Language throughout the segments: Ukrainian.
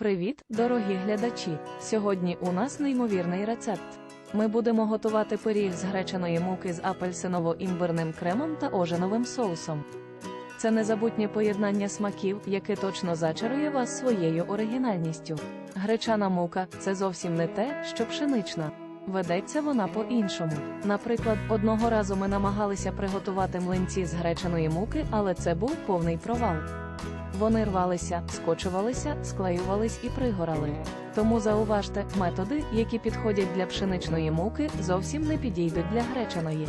Привіт, дорогі глядачі! Сьогодні у нас неймовірний рецепт. Ми будемо готувати пиріг з гречаної муки з апельсиново-імбирним кремом та ожиновим соусом. Це незабутнє поєднання смаків, яке точно зачарує вас своєю оригінальністю. Гречана мука це зовсім не те, що пшенична. Ведеться вона по-іншому. Наприклад, одного разу ми намагалися приготувати млинці з гречаної муки, але це був повний провал. Вони рвалися, скочувалися, склеювались і пригорали. Тому зауважте, методи, які підходять для пшеничної муки, зовсім не підійдуть для гречаної.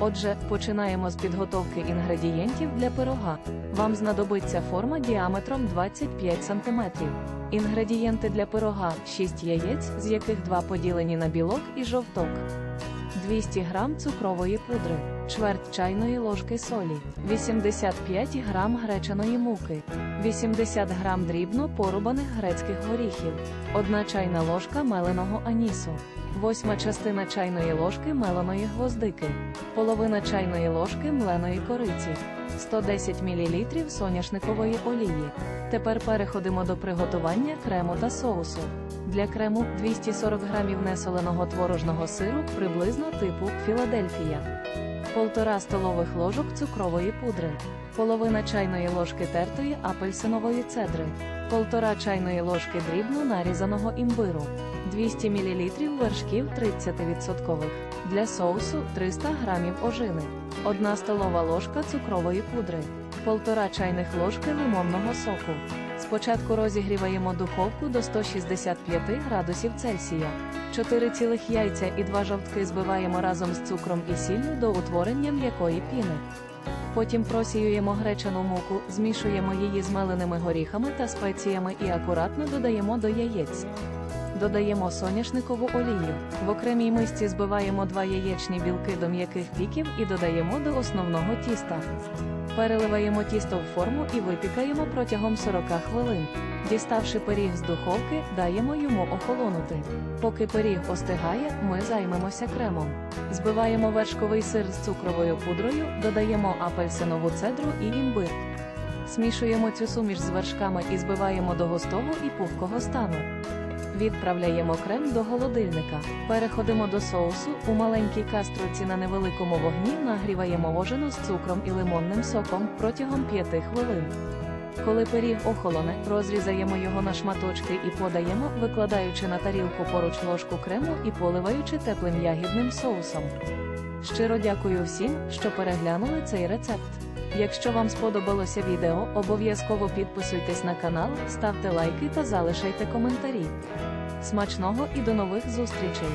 Отже, починаємо з підготовки інгредієнтів для пирога. Вам знадобиться форма діаметром 25 см. Інгредієнти для пирога 6 яєць, з яких 2 поділені на білок і жовток. 200 г цукрової пудри, чверть чайної ложки солі, 85 г гречаної муки, 80 г дрібно порубаних грецьких горіхів, 1 чайна ложка меленого анісу, 8 частина чайної ложки меленої гвоздики, половина чайної ложки мленої кориці, 110 мл соняшникової олії. Тепер переходимо до приготування крему та соусу. Для крему 240 г несоленого творожного сиру приблизно типу Філадельфія, 1,5 столових ложок цукрової пудри, половина чайної ложки тертої апельсинової цедри, 1,5 чайної ложки дрібно нарізаного імбиру, 200 мл вершків 30%. Для соусу 300 г ожини, 1 столова ложка цукрової пудри, 1,5 чайних ложки лимонного соку. Спочатку розігріваємо духовку до 165 градусів Цельсія. 4 цілих яйця і 2 жовтки збиваємо разом з цукром і сіллю до утворення м'якої піни. Потім просіюємо гречану муку, змішуємо її з меленими горіхами та спеціями і акуратно додаємо до яєць. Додаємо соняшникову олію. В окремій мисці збиваємо два яєчні білки до м'яких піків і додаємо до основного тіста. Переливаємо тісто в форму і випікаємо протягом 40 хвилин. Діставши пиріг з духовки, даємо йому охолонути. Поки пиріг остигає, ми займемося кремом. Збиваємо вершковий сир з цукровою пудрою, додаємо апельсинову цедру і імбир. Смішуємо цю суміш з вершками і збиваємо до густого і пухкого стану. Відправляємо крем до холодильника. Переходимо до соусу. У маленькій каструці на невеликому вогні нагріваємо ожину з цукром і лимонним соком протягом 5 хвилин. Коли пиріг охолоне, розрізаємо його на шматочки і подаємо, викладаючи на тарілку поруч ложку крему і поливаючи теплим ягідним соусом. Щиро дякую всім, що переглянули цей рецепт. Якщо вам сподобалося відео, обов'язково підписуйтесь на канал, ставте лайки та залишайте коментарі. Смачного і до нових зустрічей!